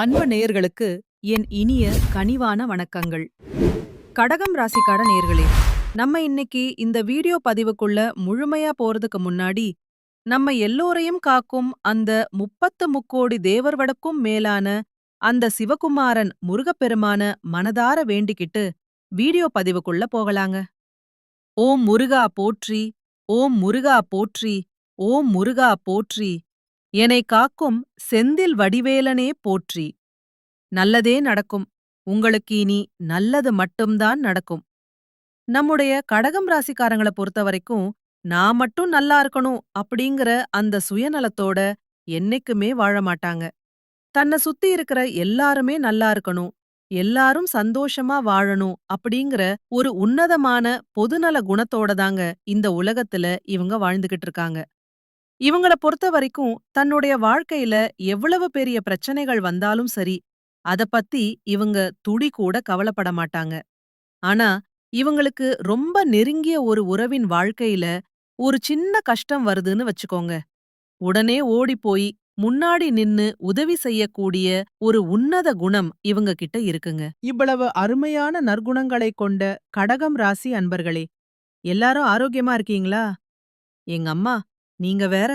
அன்பு நேயர்களுக்கு என் இனிய கனிவான வணக்கங்கள். கடகம் ராசிக்கார நேயர்களே நம்ம இன்னைக்கு இந்த வீடியோ பதிவுக்குள்ள முழுமையா போறதுக்கு முன்னாடி நம்ம எல்லோரையும் காக்கும் அந்த முப்பத்து முக்கோடி தேவர்வடக்கும் மேலான அந்த சிவகுமாரன் முருகப்பெருமான மனதார வேண்டிக்கிட்டு வீடியோ பதிவுக்குள்ள போகலாங்க. ஓம் முருகா போற்றி ஓம் முருகா போற்றி ஓம் முருகா போற்றி என்னை காக்கும் செந்தில் வடிவேலனே போற்றி. நல்லதே நடக்கும். உங்களுக்கு இனி நல்லது மட்டும்தான் நடக்கும். நம்முடைய கடகம் ராசிக்காரங்கள பொறுத்த வரைக்கும் நான் மட்டும் நல்லா இருக்கணும் அப்படிங்கிற அந்த சுயநலத்தோட என்னைக்குமே வாழ மாட்டாங்க. தன்னை சுத்தி இருக்கிற எல்லாருமே நல்லா இருக்கணும். எல்லாரும் சந்தோஷமா வாழணும் அப்படிங்கிற ஒரு உன்னதமான பொதுநல குணத்தோட தாங்க இந்த உலகத்துல இவங்க வாழ்ந்துகிட்டு இருக்காங்க. இவங்கள பொறுத்த வரைக்கும் தன்னுடைய வாழ்க்கையில எவ்வளவு பெரிய பிரச்சனைகள் வந்தாலும் சரி அத பத்தி இவங்க துடி கூட கவலைப்பட மாட்டாங்க. ஆனா இவங்களுக்கு ரொம்ப நெருங்கிய ஒரு உறவின் வாழ்க்கையில ஒரு சின்ன கஷ்டம் வருதுன்னு வச்சுக்கோங்க. உடனே ஓடிப்போய் முன்னாடி நின்னு உதவி செய்யக்கூடிய ஒரு உன்னத குணம் இவங்க கிட்ட இருக்குங்க. இவ்வளவு அருமையான நற்குணங்களைக் கொண்ட கடகம் ராசி அன்பர்களே எல்லாரும் ஆரோக்கியமா இருக்கீங்களா? எங்க அம்மா நீங்க வேற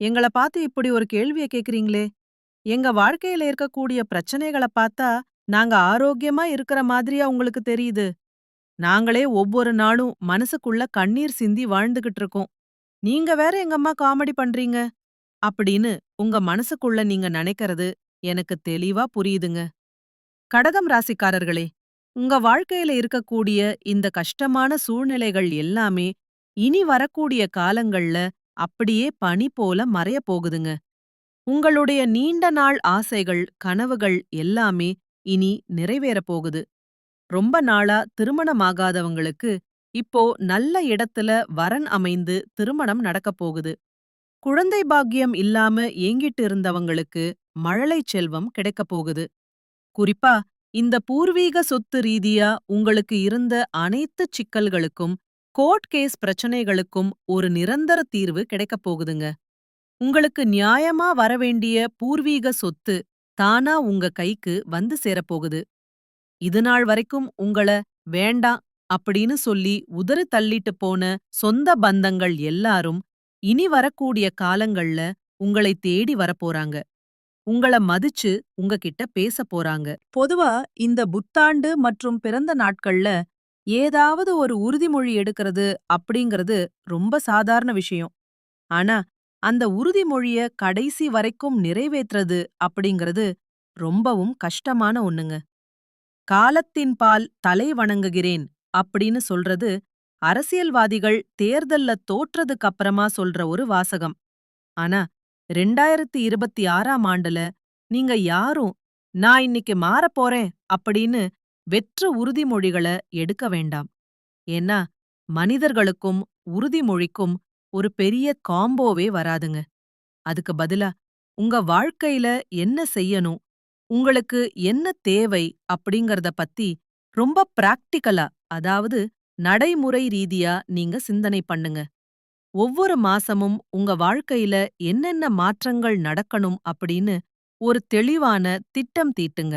எங்கள பார்த்து இப்படி ஒரு கேள்விய கேக்குறீங்களே. எங்க வாழ்க்கையில இருக்கக்கூடிய பிரச்சனைகளை பார்த்தா நாங்க ஆரோக்கியமா இருக்கிற மாதிரியா உங்களுக்கு தெரியுது. நாங்களே ஒவ்வொரு நாளும் மனசுக்குள்ள கண்ணீர் சிந்தி வாழ்ந்துகிட்டு இருக்கோம். நீங்க வேற எங்க அம்மா காமெடி பண்றீங்க? அப்படின்னு உங்க மனசுக்குள்ள நீங்க நினைக்கிறது எனக்கு தெளிவா புரியுதுங்க. கடகம் ராசிக்காரர்களே உங்க வாழ்க்கையில இருக்கக்கூடிய இந்த கஷ்டமான சூழ்நிலைகள் எல்லாமே இனி வரக்கூடிய காலங்கள்ல அப்படியே பனி போல மறையப் போகுதுங்க. உங்களுடைய நீண்ட நாள் ஆசைகள் கனவுகள் எல்லாமே இனி நிறைவேறப் போகுது. ரொம்ப நாளா திருமணமாகாதவங்களுக்கு இப்போ நல்ல இடத்துல வரன் அமைந்து திருமணம் நடக்கப் போகுது. குழந்தை பாக்கியம் இல்லாம ஏங்கிட்டு இருந்தவங்களுக்கு மழலை செல்வம் கிடைக்கப் போகுது. குறிப்பா இந்த பூர்வீக சொத்து ரீதியா உங்களுக்கு இருந்த அனைத்து சிக்கல்களுக்கும் கோர்ட் கேஸ் பிரச்சனைகளுக்கும் ஒரு நிரந்தர தீர்வு கிடைக்கப் போகுதுங்க. உங்களுக்கு நியாயமா வரவேண்டிய பூர்வீக சொத்து தானா உங்க கைக்கு வந்து சேரப்போகுது இதுநாள் வரைக்கும் உங்கள வேண்டாம் அப்படின்னு சொல்லி உதறு தள்ளிட்டு போன சொந்த பந்தங்கள் எல்லாரும் இனி வரக்கூடிய காலங்கள்ல உங்களை தேடி வரப்போறாங்க உங்கள மதிச்சு உங்ககிட்ட பேச போறாங்க. பொதுவா இந்த புத்தாண்டு மற்றும் பிறந்த நாட்கள்ல ஏதாவது ஒரு உறுதிமொழி எடுக்கிறது அப்படிங்கிறது ரொம்ப சாதாரண விஷயம். ஆனா அந்த உறுதிமொழிய கடைசி வரைக்கும் நிறைவேற்றுறது அப்படிங்கிறது ரொம்பவும் கஷ்டமான ஒண்ணுங்க. காலத்தின் பால் தலை வணங்குகிறேன் அப்படின்னு சொல்றது அரசியல்வாதிகள் தேர்தல்ல தோற்றதுக்கு அப்புறமா சொல்ற ஒரு வாசகம். ஆனா ரெண்டாயிரத்தி இருபத்தி ஆறாம் ஆண்டுல நீங்க யாரும் நான் இன்னைக்கு மாறப் போறேன் அப்படின்னு வெற்று உறுதிமொழிகள எடுக்க வேண்டாம். ஏன்னா மனிதர்களுக்கும் உறுதிமொழிக்கும் ஒரு பெரிய காம்போவே வராதுங்க. அதுக்கு பதிலா உங்க வாழ்க்கையில என்ன செய்யணும் உங்களுக்கு என்ன தேவை அப்படிங்கறத பத்தி ரொம்ப பிராக்டிக்கலா அதாவது நடைமுறை ரீதியா நீங்க சிந்தனை பண்ணுங்க. ஒவ்வொரு மாசமும் உங்க வாழ்க்கையில என்னென்ன மாற்றங்கள் நடக்கணும் அப்படின்னு ஒரு தெளிவான திட்டம் தீட்டுங்க.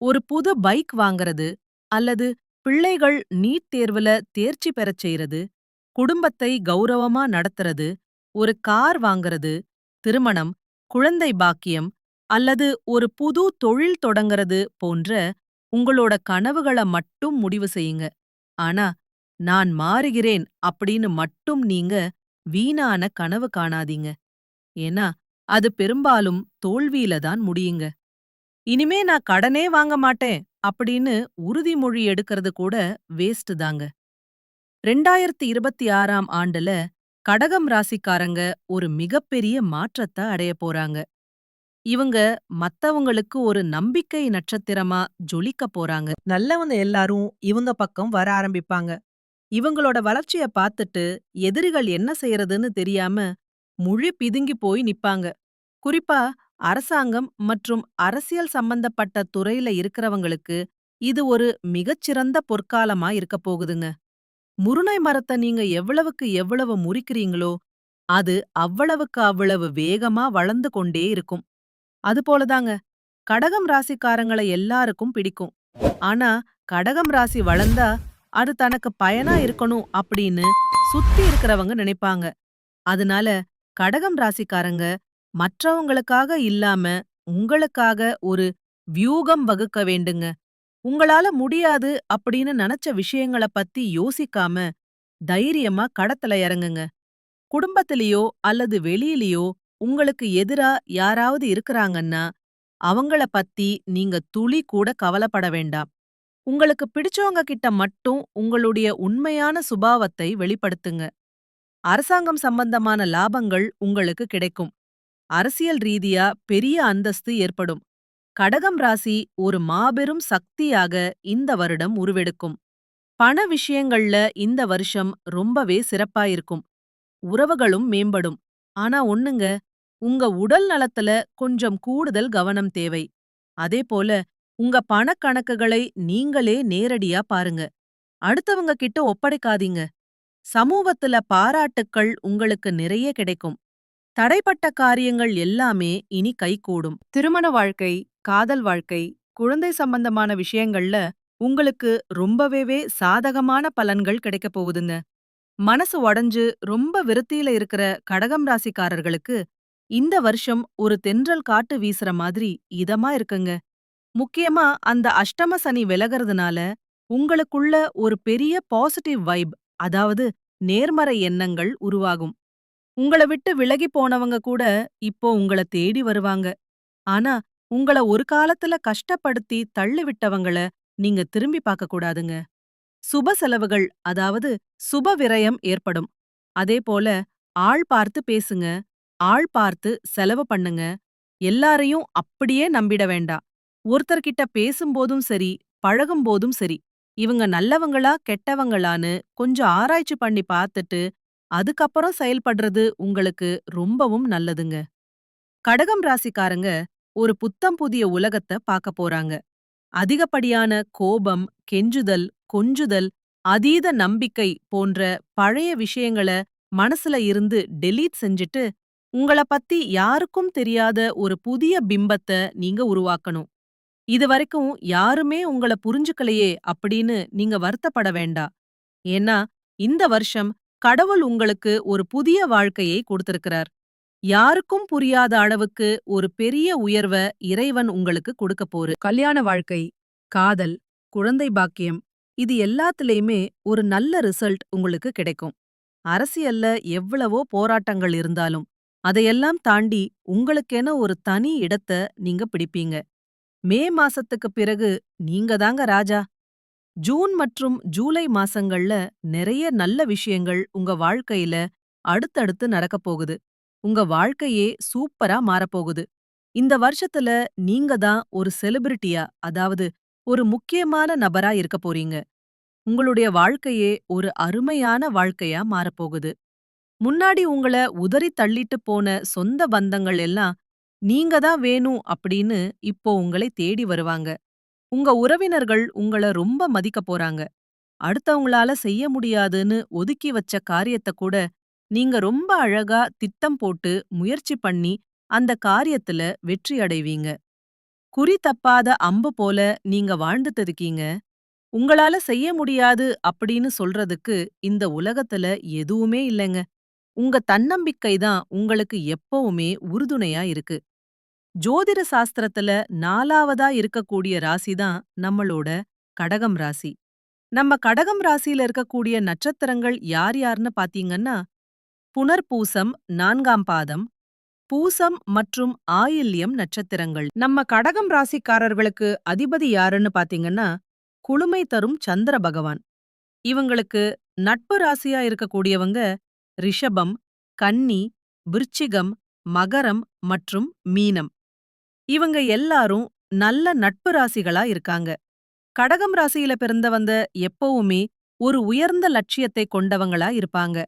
ஒரு புது பைக் வாங்கறது அல்லது பிள்ளைகள் நீட் தேர்வுல தேர்ச்சி பெறச் செய்யறது குடும்பத்தை கௌரவமா நடத்துறது ஒரு கார் வாங்கறது திருமணம் குழந்தை பாக்கியம் அல்லது ஒரு புது தொழில் தொடங்கறது போன்ற உங்களோட கனவுகள மட்டும் முடிவு செய்யுங்க. ஆனா நான் மாறுகிறேன் அப்படின்னு மட்டும் நீங்க வீணான கனவு காணாதீங்க. ஏன்னா அது பெரும்பாலும் தோல்வியில தான் முடியுங்க. இனிமே நான் கடனே வாங்க மாட்டேன் அப்படின்னு உறுதிமொழி எடுக்கிறது கூட வேஸ்ட் தாங்க. ரெண்டாயிரத்தி இருபத்தி ஆறாம் ஆண்டுல கடகம் ராசிக்காரங்க ஒரு மிகப்பெரிய மாற்றத்தை அடைய போறாங்க. இவங்க மத்தவங்களுக்கு ஒரு நம்பிக்கை நட்சத்திரமா ஜொலிக்க போறாங்க. நல்லவங்க எல்லாரும் இவங்க பக்கம் வர ஆரம்பிப்பாங்க. இவங்களோட வளர்ச்சிய பார்த்துட்டு எதிரிகள் என்ன செய்யறதுன்னு தெரியாம முழி பிதுங்கி போய் நிப்பாங்க. குறிப்பா அரசாங்கம் மற்றும் அரசியல் சம்பந்தப்பட்ட துறையில இருக்கிறவங்களுக்கு இது ஒரு மிகச்சிறந்த பொற்காலமா இருக்க போகுதுங்க. முருணை மரத்தை நீங்க எவ்வளவுக்கு எவ்வளவு முறிக்கிறீங்களோ அது அவ்வளவுக்கு அவ்வளவு வேகமா வளர்ந்து கொண்டே இருக்கும். அதுபோலதாங்க கடகம் ராசிக்காரங்கள எல்லாருக்கும் பிடிக்கும். ஆனா கடகம் ராசி வளர்ந்தா அது தனக்கு பயனா இருக்கணும் அப்படின்னு சுத்தி இருக்கிறவங்க நினைப்பாங்க. அதனால கடகம் ராசிக்காரங்க மற்றவங்களுக்காக இல்லாம உங்களுக்காக ஒரு வியூகம் வகுக்க வேண்டுங்க. உங்களால முடியாது அப்படின்னு நினைச்ச விஷயங்கள பத்தி யோசிக்காம தைரியமா கடத்துல இறங்குங்க. குடும்பத்திலேயோ அல்லது வெளியிலயோ உங்களுக்கு எதிரா யாராவது இருக்கிறாங்கன்னா அவங்கள பத்தி நீங்க துளி கூட கவலைப்பட வேண்டாம். உங்களுக்கு பிடிச்சவங்க கிட்ட மட்டும் உங்களுடைய உண்மையான சுபாவத்தை வெளிப்படுத்துங்க. அரசாங்கம் சம்பந்தமான லாபங்கள் உங்களுக்கு கிடைக்கும். அரசியல் ரீதியா பெரிய அந்தஸ்து ஏற்படும். கடகம் ராசி ஒரு மாபெரும் சக்தியாக இந்த வருடம் உருவெடுக்கும். பண விஷயங்கள்ல இந்த வருஷம் ரொம்பவே சிறப்பாயிருக்கும். உறவுகளும் மேம்படும். ஆனா ஒண்ணுங்க உங்க உடல் நலத்துல கொஞ்சம் கூடுதல் கவனம் தேவை. அதே போல உங்க பணக்கணக்குகளை நீங்களே நேரடியா பாருங்க. அடுத்தவங்க கிட்ட ஒப்படைக்காதீங்க. சமூகத்துல பாராட்டுக்கள் உங்களுக்கு நிறைய கிடைக்கும். தடைப்பட்ட காரியங்கள் எல்லாமே இனி கைகூடும் திருமண வாழ்க்கை காதல் வாழ்க்கை குழந்தை சம்பந்தமான விஷயங்கள்ல உங்களுக்கு ரொம்பவே சாதகமான பலன்கள் கிடைக்கப் போகுதுங்க. மனசு உடஞ்சு ரொம்ப விருத்தியில இருக்கிற கடகம் ராசிக்காரர்களுக்கு இந்த வருஷம் ஒரு தென்றல் காட்டு வீசுற மாதிரி இதமா இருக்குங்க. முக்கியமா அந்த அஷ்டம சனி விலகிறதுனால உங்களுக்குள்ள ஒரு பெரிய பாசிட்டிவ் வைப் அதாவது நேர்மறை எண்ணங்கள் உருவாகும். உங்கள விட்டு விலகி போனவங்க கூட இப்போ உங்கள தேடி வருவாங்க. ஆனா உங்கள ஒரு காலத்துல கஷ்டப்படுத்தி தள்ளி விட்டவங்கள நீங்க திரும்பி பார்க்க கூடாதுங்க. சுப செலவுகள் அதாவது சுப விரயம் ஏற்படும். அதே போல ஆள் பார்த்து பேசுங்க ஆள் பார்த்து செலவு பண்ணுங்க. எல்லாரையும் அப்படியே நம்பிட வேண்டாம் ஒருத்தர்கிட்ட பேசும்போதும் சரி பழகும்போதும் சரி இவங்க நல்லவங்களா கெட்டவங்களான்னு கொஞ்சம் ஆராய்ச்சி பண்ணி பார்த்துட்டு அதுக்கப்புறம் செயல்படுறது உங்களுக்கு ரொம்பவும் நல்லதுங்க. கடகம் ராசிக்காரங்க ஒரு புத்தம் புதிய உலகத்தை பார்க்க போறாங்க. அதிகப்படியான கோபம் கெஞ்சுதல் கொஞ்சுதல் அதீத நம்பிக்கை போன்ற பழைய விஷயங்கள மனசுல இருந்து டெலீட் செஞ்சுட்டு உங்கள பத்தி யாருக்கும் தெரியாத ஒரு புதிய பிம்பத்த நீங்க உருவாக்கணும். இதுவரைக்கும் யாருமே உங்கள புரிஞ்சுக்கலையே அப்படின்னு நீங்க வருத்தப்பட வேண்டாம். ஏன்னா இந்த வருஷம் கடவுள் உங்களுக்கு ஒரு புதிய வாழ்க்கையை கொடுத்திருக்கிறார். யாருக்கும் புரியாத அளவுக்கு ஒரு பெரிய உயர்வ இறைவன் உங்களுக்கு கொடுக்க போரு கல்யாண வாழ்க்கை காதல் குழந்தை பாக்கியம் இது எல்லாத்துலயுமே ஒரு நல்ல ரிசல்ட் உங்களுக்கு கிடைக்கும். அரசியல்ல எவ்வளவோ போராட்டங்கள் இருந்தாலும் அதையெல்லாம் தாண்டி உங்களுக்கென ஒரு தனி இடத்த நீங்க பிடிப்பீங்க. மே மாசத்துக்கு பிறகு நீங்க தாங்க ராஜா. ஜூன் மற்றும் ஜூலை மாசங்கள்ல நிறைய நல்ல விஷயங்கள் உங்க வாழ்க்கையில அடுத்தடுத்து நடக்கப் போகுது. உங்க வாழ்க்கையே சூப்பரா மாறப்போகுது இந்த வருஷத்துல நீங்க தான் ஒரு செலிபிரிட்டியா அதாவது ஒரு முக்கியமான நபரா இருக்க போறீங்க. உங்களுடைய வாழ்க்கையே ஒரு அருமையான வாழ்க்கையா மாறப்போகுது முன்னாடி உங்கள உதறி தள்ளிட்டு போன சொந்த பந்தங்கள் எல்லாம் நீங்க தான் வேணும் அப்படின்னு இப்போ உங்களை தேடி வருவாங்க. உங்க உறவினர்கள் உங்கள ரொம்ப மதிக்க போறாங்க. அடுத்தவங்களால செய்ய முடியாதுன்னு ஒதுக்கி வச்ச காரியத்தை கூட நீங்க ரொம்ப அழகா திட்டம் போட்டு முயற்சி பண்ணி அந்த காரியத்துல வெற்றி அடைவீங்க. குறி தப்பாத அம்பு போல நீங்க வாழ்ந்துட்டு இருக்கீங்க. உங்களால செய்ய முடியாது அப்படின்னு சொல்றதுக்கு இந்த உலகத்துல எதுவுமே இல்லைங்க. உங்க தன்னம்பிக்கை தான் உங்களுக்கு எப்பவுமே உறுதுணையா இருக்கு. ஜோதிட சாஸ்திரத்துல நாலாவதா இருக்கக்கூடிய ராசி தான் நம்மளோட கடகம் ராசி. நம்ம கடகம் ராசியில இருக்கக்கூடிய நட்சத்திரங்கள் யார் யார்னு பாத்தீங்கன்னா புனர்பூசம் நான்காம் பாதம் பூசம் மற்றும் ஆயில்யம் நட்சத்திரங்கள். நம்ம கடகம் ராசிக்காரர்களுக்கு அதிபதி யாருன்னு பாத்தீங்கன்னா குளுமை தரும் சந்திர பகவான். இவங்களுக்கு நட்பு ராசியா இருக்கக்கூடியவங்க ரிஷபம் கன்னி விருச்சிகம் மகரம் மற்றும் மீனம். இவங்க எல்லாரும் நல்ல நட்பு ராசிகளா இருக்காங்க. கடகம் ராசியில பிறந்தவங்க எப்பவுமே ஒரு உயர்ந்த லட்சியத்தை கொண்டவங்களா இருப்பாங்க.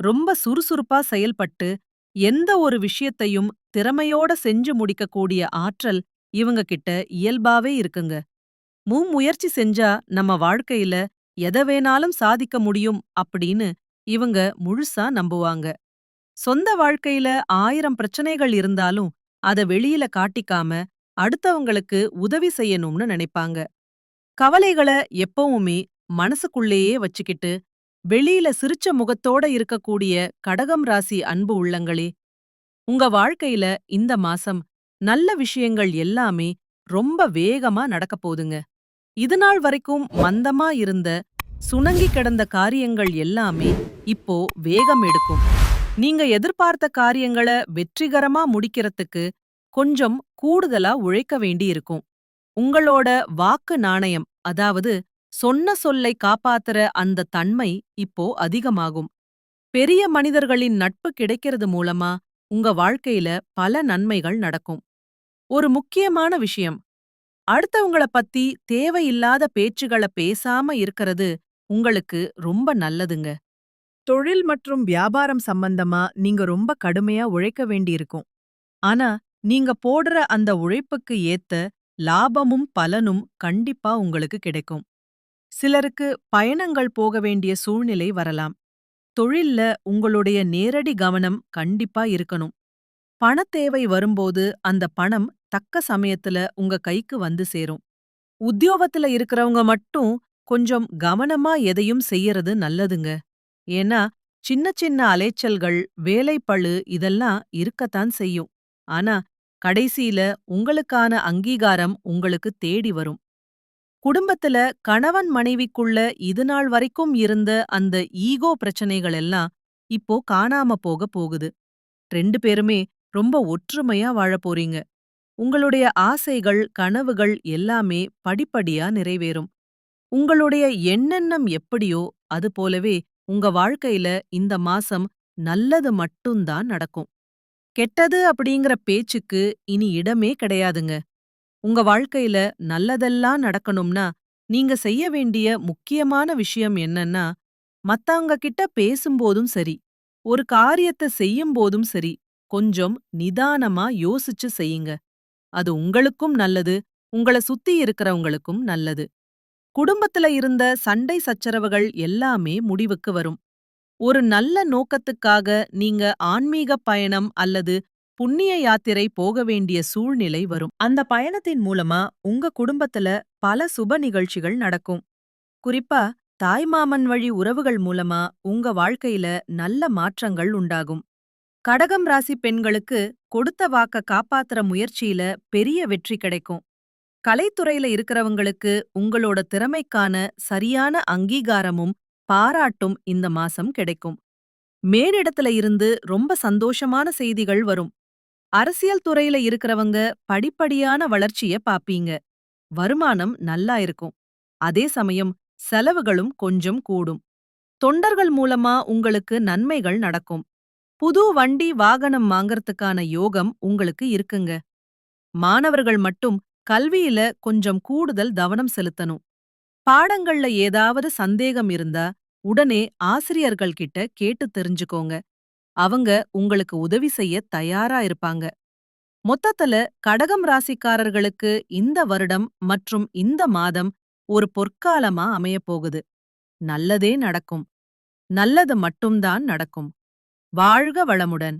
ரொம்ப சுறுசுறுப்பா செயல்பட்டு எந்த ஒரு விஷயத்தையும் திறமையோட செஞ்சு முடிக்கக்கூடிய ஆற்றல் இவங்க கிட்ட இயல்பாவே இருக்குங்க. முயற்சி செஞ்சா நம்ம வாழ்க்கையில எதை வேணாலும் சாதிக்க முடியும் அப்படின்னு இவங்க முழுசா நம்புவாங்க. சொந்த வாழ்க்கையில ஆயிரம் பிரச்சனைகள் இருந்தாலும் அத வெளியில காட்டிக்காம அடுத்தவங்களுக்கு உதவி செய்யணும்னு நினைப்பாங்க. கவலைகள எப்பவுமே மனசுக்குள்ளேயே வச்சுக்கிட்டு வெளியில சிரிச்ச முகத்தோட இருக்கக்கூடிய கடகம் ராசி அன்பு உள்ளங்களே உங்க வாழ்க்கையில இந்த மாசம் நல்ல விஷயங்கள் எல்லாமே ரொம்ப வேகமா நடக்கப் போதுங்க இதுநாள் வரைக்கும் மந்தமா இருந்த சுணங்கி கிடந்த காரியங்கள் எல்லாமே இப்போ வேகம் எடுக்கும். நீங்க எதிர்பார்த்த காரியங்கள வெற்றிகரமா முடிக்கிறதுக்கு கொஞ்சம் கூடுதலா உழைக்க வேண்டியிருக்கும். உங்களோட வாக்கு நாணயம் அதாவது சொன்ன சொல்லை காப்பாத்துற அந்த தன்மை இப்போ அதிகமாகும். பெரிய மனிதர்களின் நட்பு கிடைக்கிறது மூலமா உங்க வாழ்க்கையில பல நன்மைகள் நடக்கும். ஒரு முக்கியமான விஷயம் அடுத்தவங்கள பத்தி தேவையில்லாத பேச்சுகள பேசாம இருக்கறது உங்களுக்கு ரொம்ப நல்லதுங்க. தொழில் மற்றும் வியாபாரம் சம்பந்தமா நீங்க ரொம்ப கடுமையா உழைக்க வேண்டியிருக்கும். ஆனா நீங்க போடுற அந்த உழைப்புக்கு ஏத்த லாபமும் பலனும் கண்டிப்பா உங்களுக்கு கிடைக்கும். சிலருக்கு பயணங்கள் போக வேண்டிய சூழ்நிலை வரலாம். தொழில்ல உங்களுடைய நேரடி கவனம் கண்டிப்பா இருக்கணும். பணத்தேவை வரும்போது அந்த பணம் தக்க சமயத்துல உங்க கைக்கு வந்து சேரும். உத்தியோகத்துல இருக்கிறவங்க மட்டும் கொஞ்சம் கவனமா எதையும் செய்யறது நல்லதுங்க. ஏன்னா சின்ன சின்ன அலைச்சல்கள் வேலைப்பழு இதெல்லாம் இருக்கத்தான் செய்யும். ஆனா கடைசியில உங்களுக்கான அங்கீகாரம் உங்களுக்கு தேடி வரும். குடும்பத்துல கணவன் மனைவிக்குள்ள இதுநாள் வரைக்கும் இருந்த அந்த ஈகோ பிரச்சனைகள் எல்லாம் இப்போ காணாம போக போகுது. ரெண்டு பேருமே ரொம்ப ஒற்றுமையா வாழ போறீங்க. உங்களுடைய ஆசைகள் கனவுகள் எல்லாமே படிப்படியா நிறைவேறும். உங்களுடைய எண்ணெண்ணம் எப்படியோ அது போலவே உங்க வாழ்க்கையில இந்த மாசம் நல்லது மட்டும்தான் நடக்கும். கெட்டது அப்படிங்கிற பேச்சுக்கு இனி இடமே கிடையாதுங்க. உங்க வாழ்க்கையில நல்லதெல்லாம் நடக்கணும்னா நீங்க செய்ய வேண்டிய முக்கியமான விஷயம் என்னன்னா மத்தவங்க கிட்ட பேசும்போதும் சரி ஒரு காரியத்தை செய்யும் போதும் சரி கொஞ்சம் நிதானமா யோசிச்சு செய்யுங்க. அது உங்களுக்கும் நல்லது உங்கள சுத்தி இருக்கிறவங்களுக்கும் நல்லது. குடும்பத்துல இருந்த சண்டை சச்சரவுகள் எல்லாமே முடிவுக்கு வரும். ஒரு நல்ல நோக்கத்துக்காக நீங்க ஆன்மீக பயணம் அல்லது புண்ணிய யாத்திரை போக வேண்டிய சூழ்நிலை வரும். அந்த பயணத்தின் மூலமா உங்க குடும்பத்துல பல சுப நிகழ்ச்சிகள் நடக்கும். குறிப்பா தாய்மாமன் வழி உறவுகள் மூலமா உங்க வாழ்க்கையில நல்ல மாற்றங்கள் உண்டாகும். கடகம் ராசி பெண்களுக்கு கொடுத்த வாக்க காப்பாத்துற முயற்சியில பெரிய வெற்றி கிடைக்கும். கலைத்துறையில இருக்கிறவங்களுக்கு உங்களோட திறமைக்கான சரியான அங்கீகாரமும் பாராட்டும் இந்த மாசம் கிடைக்கும். மேலிடத்துல இருந்து ரொம்ப சந்தோஷமான செய்திகள் வரும். அரசியல் துறையில இருக்கிறவங்க படிப்படியான வளர்ச்சிய பாப்பீங்க. வருமானம் நல்லா இருக்கும். அதே சமயம் செலவுகளும் கொஞ்சம் கூடும். தொண்டர்கள் மூலமா உங்களுக்கு நன்மைகள் நடக்கும். புது வண்டி வாகனம் வாங்கறதுக்கான யோகம் உங்களுக்கு இருக்குங்க. மாணவர்கள் மட்டும் கல்வியில கொஞ்சம் கூடுதல் கவனம் செலுத்தணும். பாடங்கள்ல ஏதாவது சந்தேகம் இருந்தா உடனே ஆசிரியர்கள் கிட்ட கேட்டு தெரிஞ்சுக்கோங்க. அவங்க உங்களுக்கு உதவி செய்ய தயாரா இருப்பாங்க. மொத்தத்துல கடகம் ராசிக்காரர்களுக்கு இந்த வருடம் மற்றும் இந்த மாதம் ஒரு பொற்காலமா அமையப் போகுது. நல்லதே நடக்கும். நல்லது மட்டும்தான் நடக்கும். வாழ்க வளமுடன்.